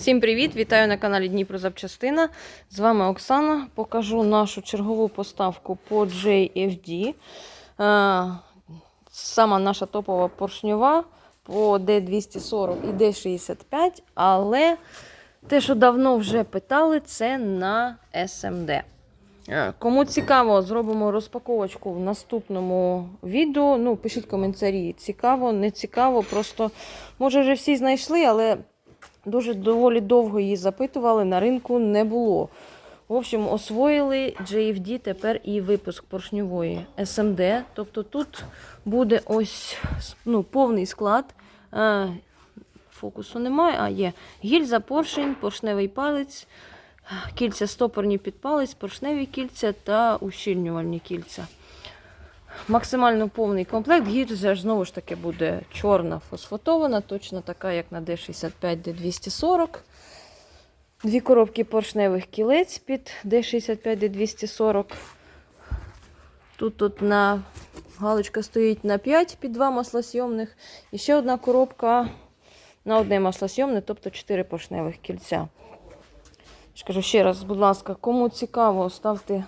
Всім привіт! Вітаю на каналі Дніпро Запчастина. З вами Оксана. Покажу нашу чергову поставку по JFD. Е, Сама наша топова поршньова по D240 і D65, але те, що давно вже питали, це на SMD. Е, Кому цікаво, зробимо розпаковочку в наступному відео. Ну, пишіть коментарі. Цікаво, не цікаво. Просто, може, вже всі знайшли, але дуже доволі довго її запитували, на ринку не було. В общем, освоїли JFD тепер і випуск поршньової SMD. Тобто тут буде ось ну, повний склад. Е, Фокусу немає, а є гільза, поршень, поршневий палець, кільця стопорні під палець, поршневі кільця та ущільнювальні кільця. Максимально повний комплект. Гільза ж знову ж таки буде чорна фосфотована, точно така, як на D65, D240. Дві коробки поршневих кілець під D65, D240. Тут, тут на галочка стоїть на 5 під два маслосйомних. І ще одна коробка на одне маслосйомне, тобто 4 поршневих кільця. Скажу ще раз, будь ласка, кому цікаво, ставте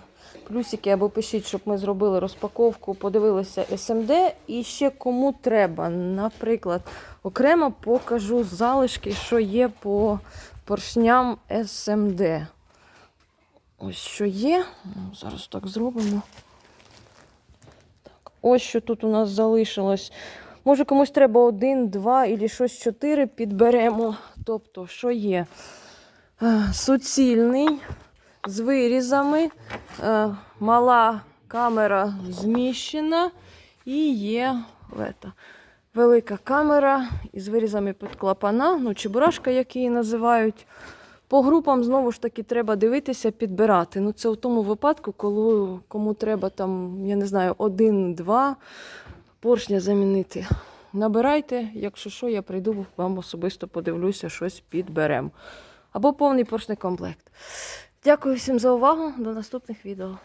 плюсики або пишіть, щоб ми зробили розпаковку, подивилися SMD. І ще кому треба, наприклад, окремо покажу залишки, що є по поршням SMD. Ось що є. Зараз так зробимо. Так, ось що тут у нас залишилось. Може, комусь треба один, два і щось чотири підберемо. Тобто, що є? Е, Суцільний з вирізами. Е, Мала камера зміщена. І є лета. велика камера із вирізами під клапана, ну, чебурашка, як її називають. По групам знову ж таки треба дивитися, підбирати. Ну, це в тому випадку, коли кому треба там, я не знаю, один-два поршня замінити. Набирайте, якщо що, я прийду, вам особисто подивлюся, щось підберемо. Або повний поршний комплект. Дякую всім за увагу. До наступних відео.